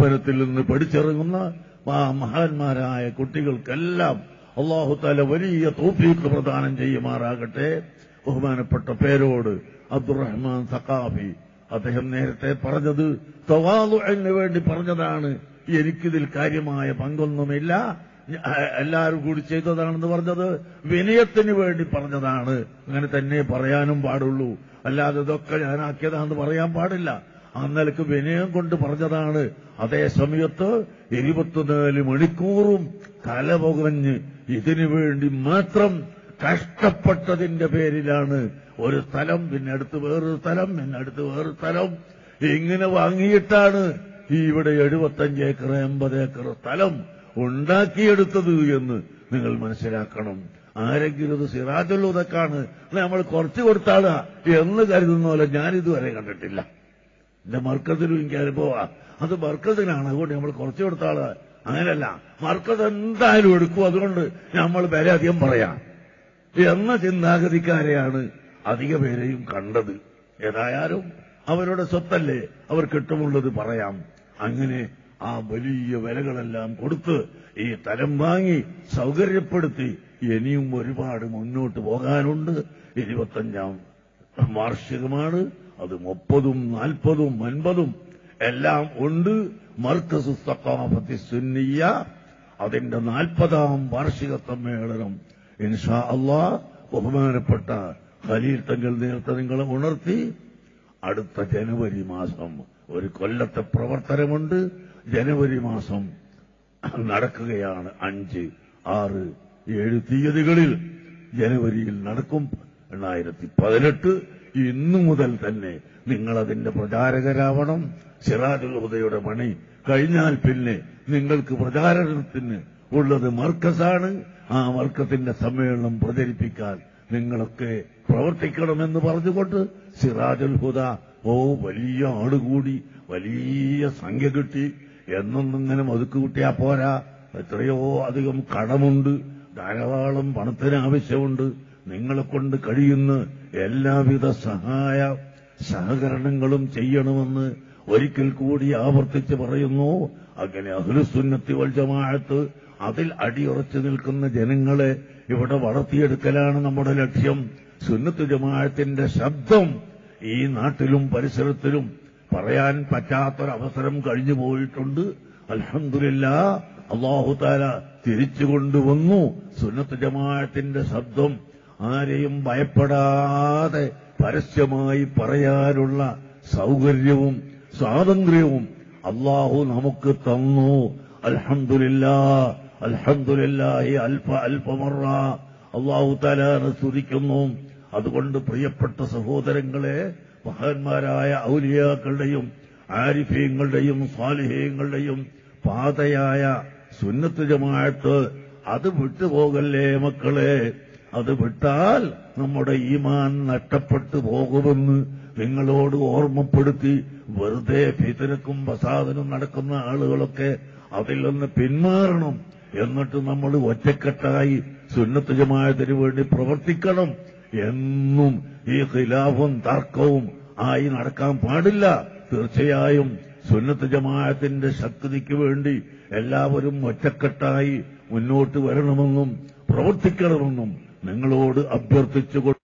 സ്ഥാപനത്തിൽ നിന്ന് പഠിച്ചിറങ്ങുന്ന മഹാന്മാരായ കുട്ടികൾക്കെല്ലാം അള്ളാഹു താല വലിയ തോഫീക്ക് പ്രദാനം ചെയ്യുമാറാകട്ടെ. ബഹുമാനപ്പെട്ട പേരോട് അബ്ദുറഹ്മാൻ സഖാഫി അദ്ദേഹം നേരത്തെ പറഞ്ഞത് തവാലുഅന് വേണ്ടി പറഞ്ഞതാണ്. എനിക്കിതിൽ കാര്യമായ പങ്കൊന്നുമില്ല. എല്ലാവരും കൂടി ചെയ്തതാണെന്ന് പറഞ്ഞത് വിനയത്തിന് വേണ്ടി പറഞ്ഞതാണ്. അങ്ങനെ തന്നെ പറയാനും പാടുള്ളൂ. അല്ലാതെ ഇതൊക്കെ ഞാനാക്കിയതാണെന്ന് പറയാൻ പാടില്ല. ആ നിലയ്ക്ക് വിനയം കൊണ്ട് പറഞ്ഞതാണ്. അതേ സമയത്ത് ഇരുപത്തിനാല് മണിക്കൂറും തലപുകഞ്ഞ് ഇതിനു വേണ്ടി മാത്രം കഷ്ടപ്പെട്ടതിന്റെ പേരിലാണ് ഒരു സ്ഥലം പിന്നെ അടുത്ത് വേറൊരു സ്ഥലം പിന്നെ അടുത്ത് വേറൊരു സ്ഥലം. ഇങ്ങനെ വാങ്ങിയിട്ടാണ് ഇവിടെ എഴുപത്തഞ്ച് ഏക്കർ എൺപത് ഏക്കർ സ്ഥലം ഉണ്ടാക്കിയെടുത്തത് എന്ന് നിങ്ങൾ മനസ്സിലാക്കണം. ആരെങ്കിലും ഇത് സിറാജുള്ളതൊക്കെയാണ് നമ്മൾ കുറച്ച് കൊടുത്താടാ എന്ന് കരുതുന്ന പോലെ ഞാനിതുവരെ കണ്ടിട്ടില്ല. എന്റെ മർക്കത്തിനും എനിക്ക് അനുഭവമാ. അത് മർക്കത്തിനാണ് അതുകൊണ്ട് നമ്മൾ കുറച്ചു കൊടുത്താൾ അങ്ങനെയല്ല. മർക്കത്ത് എന്തായാലും എടുക്കും. അതുകൊണ്ട് നമ്മൾ വില അധികം പറയാം. എന്ന ചിന്താഗതിക്കാരെയാണ് അധിക പേരെയും കണ്ടത്. ഏതായാലും അവരുടെ സ്വത്തല്ലേ അവർ കിട്ടുമുള്ളത് പറയാം. അങ്ങനെ ആ വലിയ വിലകളെല്ലാം കൊടുത്ത് ഈ തലം വാങ്ങി സൗകര്യപ്പെടുത്തി ഇനിയും ഒരുപാട് മുന്നോട്ട് പോകാനുണ്ട്. ഇരുപത്തഞ്ചാം വാർഷികമാണ്. അത് മുപ്പതും നാൽപ്പതും അൻപതും എല്ലാം ഉണ്ട്. മർക്കസ് സക്കാഫത്തി സുന്നിയ അതിന്റെ നാൽപ്പതാം വാർഷിക സമ്മേളനം. ഇൻഷാ അള്ളാ ബഹുമാനപ്പെട്ട ഖലീൽ തങ്ങൾ നേരത്തെ നിങ്ങളെ ഉണർത്തി. അടുത്ത ജനുവരി മാസം ഒരു കൊല്ലത്തെ പ്രവർത്തനമുണ്ട്. ജനുവരി മാസം നടക്കുകയാണ് അഞ്ച് ആറ് ഏഴ് തീയതികളിൽ. ജനുവരിയിൽ നടക്കും. രണ്ടായിരത്തി പതിനെട്ട് ഇന്നു മുതൽ തന്നെ നിങ്ങൾ അതിന്റെ പ്രചാരകരാവണം. സിറാജുൽ ഹുദയുടെ മണി കഴിഞ്ഞാൽ പിന്നെ നിങ്ങൾക്ക് പ്രചാരണത്തിന് ഉള്ളത് മർക്കസാണ്. ആ മർക്കത്തിന്റെ സമ്മേളനം പ്രചരിപ്പിക്കാൻ നിങ്ങളൊക്കെ പ്രവർത്തിക്കണമെന്ന് പറഞ്ഞുകൊണ്ട് സിറാജുൽ ഹുദ ഓ വലിയ ആളുകൂടി വലിയ സംഖ്യ കിട്ടി. എന്നൊന്നും ഇങ്ങനെ കൂട്ടിയാ പോരാ. എത്രയോ അധികം കടമുണ്ട്. ധാരാളം പണത്തിന് ആവശ്യമുണ്ട്. നിങ്ങളെ കൊണ്ട് കഴിയുന്ന എല്ലാവിധ സഹായ സഹകരണങ്ങളും ചെയ്യണമെന്ന് ഒരിക്കൽ കൂടി ആവർത്തിച്ച് പറയുന്നു. അങ്ങനെ അഹ്ലുസുന്നത്തി വൽ ജമാഅത്ത് അതിൽ അടിയുറച്ചു നിൽക്കുന്ന ജനങ്ങളെ ഇവിടെ വളർത്തിയെടുക്കലാണ് നമ്മുടെ ലക്ഷ്യം. സുന്നത്ത് ജമാഅത്തിന്റെ ശബ്ദം ഈ നാട്ടിലും പരിസരത്തിലും പറയാൻ പറ്റാത്തൊരവസരം കഴിഞ്ഞു പോയിട്ടുണ്ട്. അലഹമില്ല അള്ളാഹുതാല തിരിച്ചു കൊണ്ടുവന്നു സുന്നത്ത് ജമാഅത്തിന്റെ ശബ്ദം. ആരെയും ഭയപ്പെടാതെ പരസ്യമായി പറയാനുള്ള സൗകര്യവും സ്വാതന്ത്ര്യവും അള്ളാഹു നമുക്ക് തന്നു. അൽഹംദുലില്ലാ ഈ അൽഫ അൽഫമറ അള്ളാഹു തല സ്തുതിക്കുന്നു. അതുകൊണ്ട് പ്രിയപ്പെട്ട സഹോദരങ്ങളെ മഹാന്മാരായ ഔലിയാക്കളുടെയും ആരിഫീങ്ങളുടെയും സ്വാലിഹീങ്ങളുടെയും പാതയായ സുന്നത്ത് ജമാഅത്ത് അത് വിട്ടുപോകല്ലേ മക്കളെ? അത് വിട്ടാൽ നമ്മുടെ ഈമാൻ നഷ്ടപ്പെട്ടു പോകുമെന്ന് നിങ്ങളോട് ഓർമ്മപ്പെടുത്തി വെറുതെ ഫിതനക്കും പ്രസാദനും നടക്കുന്ന ആളുകളൊക്കെ അതിൽ നിന്ന് പിന്മാറണം. എന്നിട്ട് നമ്മൾ ഒറ്റക്കെട്ടായി സുന്നത്ത് ജമാഅത്തിന് വേണ്ടി പ്രവർത്തിക്കണം എന്നും ഈ ഖിലാഫും തർക്കവും ആയി നടക്കാൻ പാടില്ല. തീർച്ചയായും സുന്നത്ത് ജമാഅത്തിന്റെ ശക്തിക്ക് വേണ്ടി എല്ലാവരും ഒറ്റക്കെട്ടായി മുന്നോട്ട് വരണമെന്നും പ്രവർത്തിക്കണമെന്നും നിങ്ങളോട് അഭ്യർത്ഥിച്ചുകൊണ്ട്